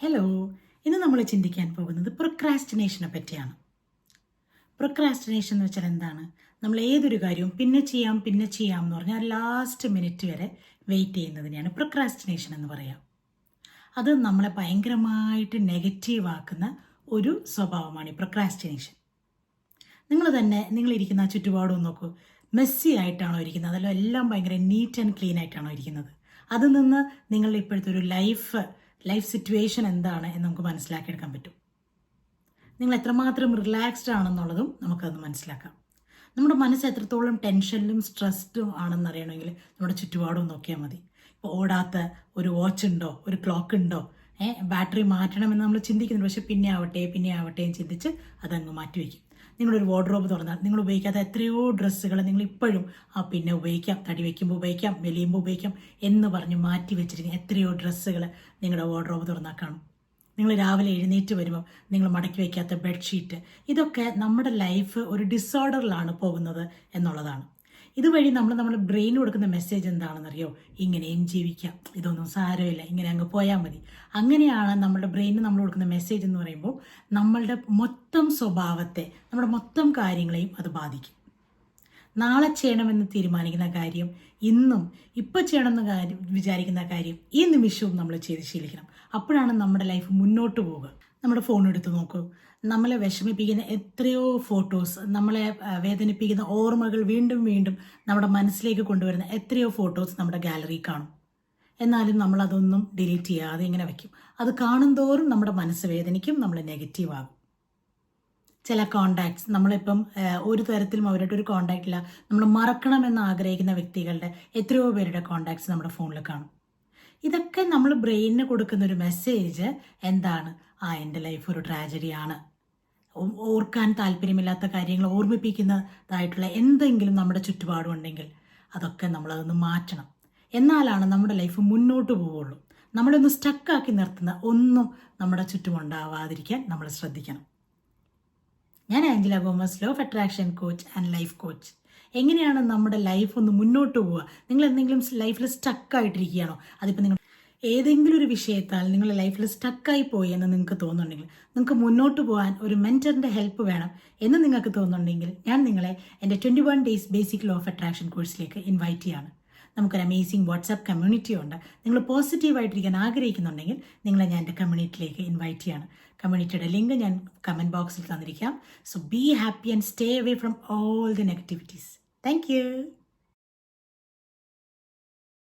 Hello ഇന്ന് നമ്മൾ ചിന്തിക്കാൻ പോകുന്നത് പ്രൊക്രാസ്റ്റിനേഷനെ പറ്റിയാണ്. പ്രൊക്രാസ്റ്റിനേഷൻ എന്ന് വെച്ചാൽ എന്താണ്? നമ്മൾ ഏതൊരു കാര്യവും പിന്നെ ചെയ്യാം പിന്നെ ചെയ്യാം എന്ന് പറഞ്ഞാൽ ലാസ്റ്റ് മിനിറ്റ് വരെ വെയിറ്റ് ചെയ്യുന്നതിനെയാണ് പ്രൊക്രാസ്റ്റിനേഷൻ എന്ന് പറയാം. അത് നമ്മളെ ഭയങ്കരമായിട്ട് നെഗറ്റീവ് ആക്കുന്ന ഒരു സ്വഭാവമാണ് ഈ പ്രൊക്രാസ്റ്റിനേഷൻ നിങ്ങൾ തന്നെ നിങ്ങളിരിക്കുന്ന ആ ചുറ്റുപാടും നോക്കൂ. മെസ്സി ആയിട്ടാണോ ഇരിക്കുന്നത്? അതല്ല എല്ലാം ഭയങ്കര നീറ്റ് ആൻഡ് ക്ലീൻ ആയിട്ടാണോ ഇരിക്കുന്നത്? അതിൽ നിന്ന് നിങ്ങളുടെ ഇപ്പോഴത്തെ ഒരു ലൈഫ് ലൈഫ് സിറ്റുവേഷൻ എന്താണ് എന്ന് നമുക്ക് മനസ്സിലാക്കിയെടുക്കാൻ പറ്റും. നിങ്ങൾ എത്രമാത്രം റിലാക്സ്ഡ് ആണെന്നുള്ളതും നമുക്കത് മനസ്സിലാക്കാം. നമ്മുടെ മനസ്സ് എത്രത്തോളം ടെൻഷനിലും സ്ട്രെസ്ഡും ആണെന്ന് അറിയണമെങ്കിൽ നമ്മുടെ ചുറ്റുപാടും നോക്കിയാൽ മതി. ഇപ്പോൾ ഓടാത്ത ഒരു വാച്ച് ഉണ്ടോ? ഒരു ക്ലോക്ക് ഉണ്ടോ? ബാറ്ററി മാറ്റണമെന്ന് നമ്മൾ ചിന്തിക്കുന്നുണ്ട്. പക്ഷെ പിന്നെ ആവട്ടെ പിന്നെ ആവട്ടെ ചിന്തിച്ച് അതങ്ങ് മാറ്റിവെക്കും. നിങ്ങളൊരു വാർഡ്രോബ് തുറന്നാൽ നിങ്ങൾ ഉപയോഗിക്കാത്ത എത്രയോ ഡ്രസ്സുകൾ നിങ്ങൾ ഇപ്പോഴും ആ പിന്നെ ഉപയോഗിക്കാം തടി വയ്ക്കുമ്പോൾ ഉപയോഗിക്കാം മെലിയുമ്പോൾ ഉപയോഗിക്കാം എന്ന് പറഞ്ഞ് മാറ്റി വെച്ചിരിക്കുന്ന എത്രയോ ഡ്രസ്സുകൾ നിങ്ങളുടെ വാർഡ്രോബ് തുറന്നാൽ കാണും. നിങ്ങൾ രാവിലെ എഴുന്നേറ്റ് വരുമ്പോൾ നിങ്ങൾ മടക്കി വയ്ക്കാത്ത ബെഡ്ഷീറ്റ് ഇതൊക്കെ നമ്മുടെ ലൈഫ് ഒരു ഡിസോർഡറിലാണ് പോകുന്നത് എന്നുള്ളതാണ്. ഇതുവഴി നമ്മൾ നമ്മുടെ ബ്രെയിൻ കൊടുക്കുന്ന മെസ്സേജ് എന്താണെന്നറിയോ? ഇങ്ങനെയും ജീവിക്കാം. ഇതൊന്നും സാരമില്ല. ഇങ്ങനെ അങ്ങ് പോയാൽ മതി. അങ്ങനെയാണ് നമ്മുടെ ബ്രെയിനിന് നമ്മൾ കൊടുക്കുന്ന മെസ്സേജ് എന്ന് പറയുമ്പോൾ നമ്മളുടെ മൊത്തം സ്വഭാവത്തെ നമ്മുടെ മൊത്തം കാര്യങ്ങളെയും അത് ബാധിക്കും. നാളെ ചെയ്യണമെന്ന് തീരുമാനിക്കുന്ന കാര്യം ഇന്നും ഇപ്പം ചെയ്യണമെന്ന് കാര്യം വിചാരിക്കുന്ന കാര്യം ഈ നിമിഷവും നമ്മൾ ചെയ്ത് ശീലിക്കണം. അപ്പോഴാണ് നമ്മുടെ ലൈഫ് മുന്നോട്ട് പോവുക. നമ്മുടെ ഫോൺ എടുത്ത് നോക്കൂ. നമ്മളെ വിഷമിപ്പിക്കുന്ന എത്രയോ ഫോട്ടോസ് നമ്മളെ വേദനിപ്പിക്കുന്ന ഓർമ്മകൾ വീണ്ടും വീണ്ടും നമ്മുടെ മനസ്സിലേക്ക് കൊണ്ടുവരുന്ന എത്രയോ ഫോട്ടോസ് നമ്മുടെ ഗാലറി കാണും. എന്നാലും നമ്മൾ അതൊന്നും ഡിലീറ്റ് ചെയ്യാതെ ഇങ്ങനെ വയ്ക്കും അത് കാണും തോറും നമ്മുടെ മനസ്സ് വേദനിക്കും നമ്മൾ നെഗറ്റീവ് ആകും. ചില കോണ്ടാക്ട്സ് നമ്മളിപ്പം ഒരു തരത്തിലും അവരുടെ ഒരു കോണ്ടാക്ട് ഇല്ല. നമ്മൾ മറക്കണമെന്ന് ആഗ്രഹിക്കുന്ന വ്യക്തികളുടെ എത്രയോ പേരുടെ കോണ്ടാക്ട്സ് നമ്മുടെ ഫോണിൽ കാണും. ഇതൊക്കെ നമ്മൾ ബ്രെയിനിന് കൊടുക്കുന്ന ഒരു മെസ്സേജ് എന്താണ്? ആ എന്റെ ലൈഫ് ഒരു ട്രാജഡിയാണ് ഓർക്കാൻ താല്പര്യമില്ലാത്ത കാര്യങ്ങൾ ഓർമ്മിപ്പിക്കുന്നതായിട്ടുള്ള എന്തെങ്കിലും നമ്മുടെ ചുറ്റുപാടുമുണ്ടെങ്കിൽ അതൊക്കെ നമ്മളതൊന്ന് മാറ്റണം. എന്നാലാണ് നമ്മുടെ ലൈഫ് മുന്നോട്ട് പോവുള്ളൂ. നമ്മളൊന്ന് സ്റ്റക്കാക്കി നിർത്തുന്ന ഒന്നും നമ്മുടെ ചുറ്റും ഉണ്ടാവാതിരിക്കാൻ നമ്മൾ ശ്രദ്ധിക്കണം. ഞാൻ Angela Gomez law of attraction coach and life coach എങ്ങനെയാണ് നമ്മുടെ ലൈഫ് ഒന്ന് മുന്നോട്ട് പോവുക? നിങ്ങൾ എന്തെങ്കിലും ലൈഫിൽ സ്റ്റക്കായിട്ടിരിക്കുകയാണോ അതിപ്പോൾ നിങ്ങൾ ഏതെങ്കിലും ഒരു വിഷയത്താൽ നിങ്ങളുടെ ലൈഫിൽ സ്റ്റക്കായി പോയി എന്ന് നിങ്ങൾക്ക് തോന്നുന്നുണ്ടെങ്കിൽ നിങ്ങൾക്ക് മുന്നോട്ട് പോകാൻ ഒരു മെന്ററിന്റെ ഹെൽപ്പ് വേണം എന്ന് നിങ്ങൾക്ക് തോന്നുന്നുണ്ടെങ്കിൽ ഞാൻ നിങ്ങളെ എന്റെ twenty one days basic law of attraction കോഴ്സിലേക്ക് ഇൻവൈറ്റ് ചെയ്യാണ്. നമുക്കൊരു അമേസിംഗ് വാട്സാപ്പ് കമ്മ്യൂണിറ്റി ഉണ്ട്. നിങ്ങൾ പോസിറ്റീവായിട്ടിരിക്കാൻ ആഗ്രഹിക്കുന്നുണ്ടെങ്കിൽ നിങ്ങളെ ഞാൻ എന്റെ കമ്മ്യൂണിറ്റിയിലേക്ക് ഇൻവൈറ്റ് ചെയ്യാണ്. കമ്മ്യൂണിറ്റിയുടെ ലിങ്ക് ഞാൻ കമന്റ് ബോക്സിൽ തന്നിരിക്കാം. So be happy and stay away from all the negativities thank you